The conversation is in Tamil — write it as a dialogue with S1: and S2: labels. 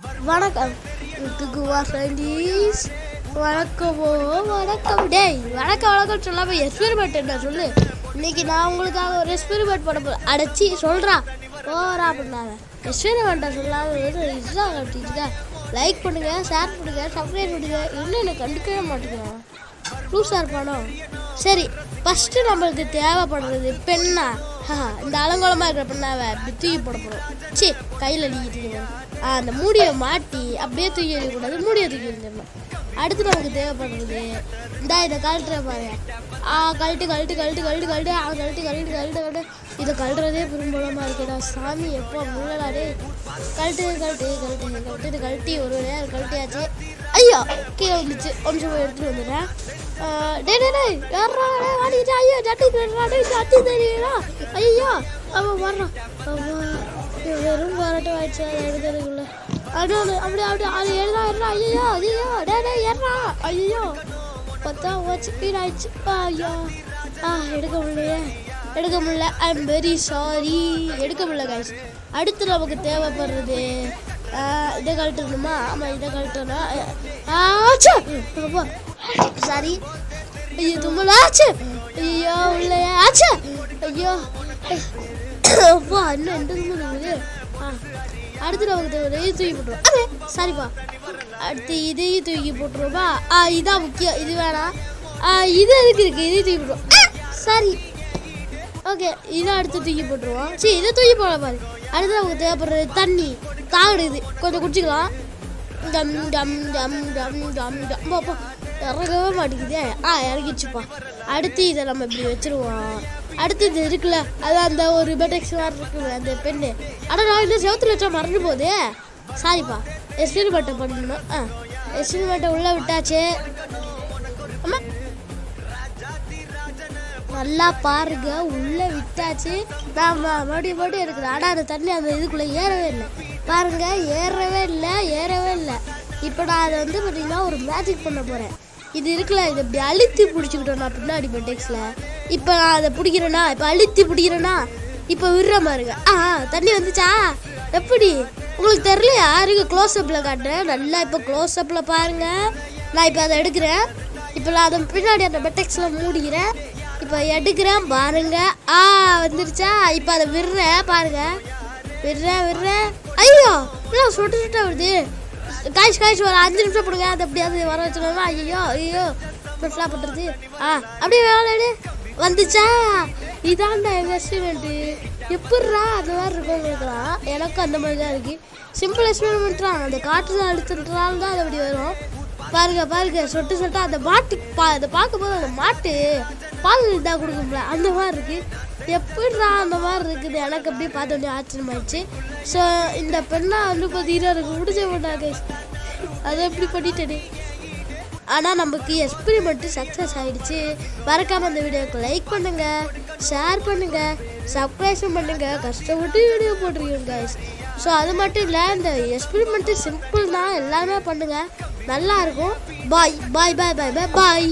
S1: வணக்கம். குகுவா ஃப்ரெண்டீஸ் வணக்கமோ வணக்கம். டேய் வணக்கம் வணக்கம் சொல்லாமல் எக்ஸ்பெரிமெண்ட் என்ன சொல்லு? இன்னைக்கு நான் உங்களுக்காக ஒரு எக்ஸ்பெரிமெண்ட் பண்ண போகிறேன் அடைச்சி சொல்கிறா போகிறா அப்படின்னாங்க. எக்ஸ்பெரிமெண்ட்டை சொல்லாமல் வெறும் இன்ஸ்டா கட்டிட்டு லைக் பண்ணுங்க ஷேர் பண்ணுங்கள் சப்ஸ்கிரைப் பண்ணுங்கள் இன்னும் என்னை கண்டுக்கவே மாட்டேங்க ஷேர் பண்ணோம் சரி ஃபஸ்ட்டு நம்மளுக்கு தேவைப்படுறது பெண்ணா இந்த அலங்கோலமாக இருக்கிற பெண்ணாவை தூக்கி போட போகிறோம் சி கையில் அடிக்கிட்டு அந்த மூடியை மாட்டி அப்படியே தூக்கி எறியக்கூடாது மூடியை தூக்கி எறிஞ்சிடணும் அடுத்து நமக்கு தேவைப்படுறது இந்தா இதை கழட்டுற பாரு ஆ கழட்டு கழட்டு கழட்டு கழட்டு கழட்டு ஆ கழட்டு கழட்டு கழட்டு கழட்டு இதை கழட்டுறதே பெரும்பலமாக இருக்குடா சாமி எப்போ முள்ளலாடே கழட்டு கழட்டு கழட்டு கழட்டு இது கழட்டி ஒரு நேரம் கழட்டியாச்சு ஐயோ கீழே வந்துச்சு. ஒரு போய் எடுத்துட்டு வந்துடுறேன். ஆ, டேய் டேய் யாரா வாடிக்கிட்டு ஐயோ ஜட்டி தெரியுறா டேய் சட்டி தெரியுறா ஐயோ அவன் வர்றான் வெறும் போராட்டம் ஆயிடுச்சு அதை எடுக்கிறதுக்குள்ள. அதனால அப்படி அப்படி அது எழுதா எழுதா ஐயோ ஐயோ டே டே ஏறா. ஐயோ பார்த்தா ஓச்சு ஸ்பீட் ஐயோ ஆ எடுக்க முடியல எடுக்க முடியல. ஐ எம் வெரி சாரி எடுக்க முடியல கைஸ் அடுத்து நமக்கு தேவைப்படுறது இதை கழட்டணுமா ஆமாம் இதை கழட்டணும் ஆச்சா சாரி ஐயோ தும்மல் ஆச்சு ஐயோ உள்ள ஆச்சு ஐயோ அப்பா இன்னும் எந்த தும்மல் இருக்குது ஆ அடுத்து நமக்கு இதையும் இதை தூக்கி போட்டுருவோம் அதே சாரிப்பா அடுத்து இதையும் தூக்கி போட்டுருவோமா ஆ இதான் முக்கியம் இது வேணாம் ஆ இது எதுக்கு இருக்குது இதையும் தூக்கி போட்டுருவோம் சாரி ஓகே இதை அடுத்து தூக்கி போட்டுருவோம் சரி இதை தூக்கி போட பாரு அடுத்து நமக்கு தேவைப்படுறது தண்ணி தாகுடுது கொஞ்சம் குடிச்சிக்கலாம். டம் டம் டம் டம் டம் டம். போ, இறங்கவே மாட்டேங்குதே. ஆ இறங்கிச்சுப்பா அடுத்து இதை நம்ம இப்படி வச்சிருவோம். அடுத்து இது இருக்குல்ல அது அந்த ஒரு பெட்டெக்ஸ் மாதிரி இருக்குல்ல அந்த பெண்ணு. ஆனால் நான் இந்த செவத்தில் வச்சா மறந்து போதே சாரிப்பா எக்ஸ்பெரிமெண்ட்டை பண்ணணும்? ஆ. எக்ஸ்பெரிமெண்ட்டை உள்ளே விட்டாச்சு. நல்லா பாருங்க. உள்ள விட்டாச்சு. நான் மறுபடியும் மறுபடியும் இருக்குது ஆனால் அந்த தண்ணி அந்த இதுக்குள்ளே ஏறவே இல்லை. பாருங்க ஏறவே இல்லை ஏறவே இல்லை. இப்போ நான் அதை வந்து பார்த்தீங்கன்னா ஒரு மேஜிக் பண்ண போகிறேன் இது இருக்குல்ல இதை இப்படி அழுத்தி பிடிச்சிக்கிட்டோம் நான் பின்னாடி பெட்டெக்ஸில் இப்போ நான் அதை பிடிக்கிறேன்னா இப்போ அழுத்தி பிடிக்கிறேன்னா இப்போ விடுற பாருங்க. ஆ தண்ணி வந்துச்சா? எப்படி? உங்களுக்கு தெரியலையா? இருக்கு க்ளோஸ் அப்பில் காட்டுறேன். நல்லா இப்போ க்ளோஸ் அப்பில் பாருங்கள் நான் இப்போ அதை எடுக்கிறேன். இப்போ நான் அதை பின்னாடி அந்த பெட்டெக்ஸில் மூடிக்கிறேன். இப்போ எடுக்கிறேன் பாருங்கள் ஆ வந்துருச்சா? இப்போ அதை விடுறேன் பாருங்கள் விடுறேன் விடுறேன். ஐயோ என்ன சுட்டு சுட்ட வருது? காய்ச்சி காய்ச்சி ஒரு அஞ்சு நிமிஷம் போடுங்க. அது எப்படியாவது வர வச்சுக்கோங்க ஐயோ ஐயோ ஃப்ளாப் பண்ணுறது ஆ அப்படியே வேலை வந்துச்சா? இதான்டா இன்வெஸ்ட்மெண்ட்டு எப்பட்றா அந்த மாதிரி இருக்கும் கேட்குறான் எனக்கும் அந்த மாதிரி தான் இருக்குது சிம்பிள் எக்ஸ்பெரிமெண்ட் தான் அந்த காற்று அழுத்தத்தினால தான் அது அப்படி வரும். பாருங்க பாருங்க. சொட்டு சொட்டா அந்த மாட்டு பா அதை பார்க்கும்போது அந்த மாட்டு பால் இதாக கொடுக்கும்ல. அந்த மாதிரி இருக்குது எப்படிடா அந்த மாதிரி இருக்குது? எனக்கு அப்படியே பார்த்த உடனே ஆச்சரியமாயிடுச்சு. ஸோ இந்த பெண்ணா வந்து பார்த்தீங்கன்னா எனக்கு முடிச்ச மாட்டாங்க அதை எப்படி பண்ணிட்டேனே. ஆனால் நமக்கு எக்ஸ்பிரிமெண்ட்டு சக்ஸஸ் ஆகிடுச்சு மறக்காமல் அந்த வீடியோக்கு லைக் பண்ணுங்கள் ஷேர் பண்ணுங்கள் சப்ஸ்கிரைப் பண்ணுங்கள் கஷ்டப்பட்டு வீடியோ போட்டிருக்கீங்க guys. ஸோ அது மட்டும் இல்லை இந்த எக்ஸ்பிரிமெண்ட்டு சிம்பிள் தான் எல்லாமே பண்ணுங்கள் நல்லா இருக்கும். பாய் பாய் பாய் பாய் பாய் பாய்